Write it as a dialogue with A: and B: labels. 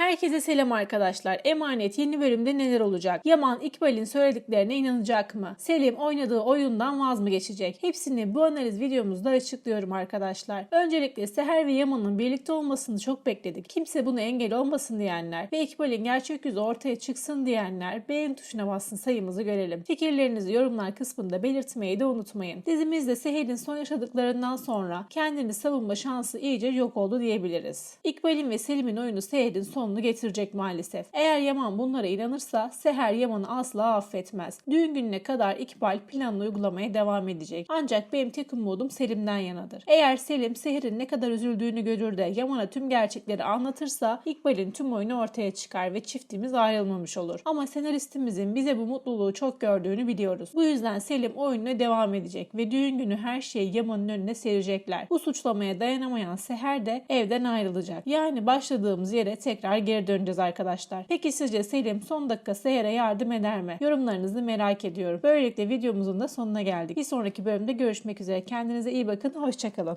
A: Herkese selam arkadaşlar. Emanet yeni bölümde neler olacak? Yaman İkbal'in söylediklerine inanacak mı? Selim oynadığı oyundan vaz mı geçecek? Hepsini bu analiz videomuzda açıklıyorum arkadaşlar. Öncelikle Seher ve Yaman'ın birlikte olmasını çok bekledik. Kimse bunu engel olmasın diyenler ve İkbal'in gerçek yüzü ortaya çıksın diyenler beğen tuşuna bassın sayımızı görelim. Fikirlerinizi yorumlar kısmında belirtmeyi de unutmayın. Dizimizde Seher'in son yaşadıklarından sonra kendini savunma şansı iyice yok oldu diyebiliriz. İkbal'in ve Selim'in oyunu Seher'in sonunu getirecek maalesef. Eğer Yaman bunlara inanırsa Seher Yaman'ı asla affetmez. Düğün gününe kadar İkbal planını uygulamaya devam edecek. Ancak benim tek umudum Selim'den yanadır. Eğer Selim Seher'in ne kadar üzüldüğünü görür de Yaman'a tüm gerçekleri anlatırsa İkbal'in tüm oyunu ortaya çıkar ve çiftimiz ayrılmamış olur. Ama senaristimizin bize bu mutluluğu çok gördüğünü biliyoruz. Bu yüzden Selim oyununa devam edecek ve düğün günü her şeyi Yaman'ın önüne serecekler. Bu suçlamaya dayanamayan Seher de evden ayrılacak. Yani başladığımız yere tekrar geri döneceğiz arkadaşlar. Peki sizce Selim son dakika Seher'e yardım eder mi? Yorumlarınızı merak ediyorum. Böylelikle videomuzun da sonuna geldik. Bir sonraki bölümde görüşmek üzere. Kendinize iyi bakın. Hoşçakalın.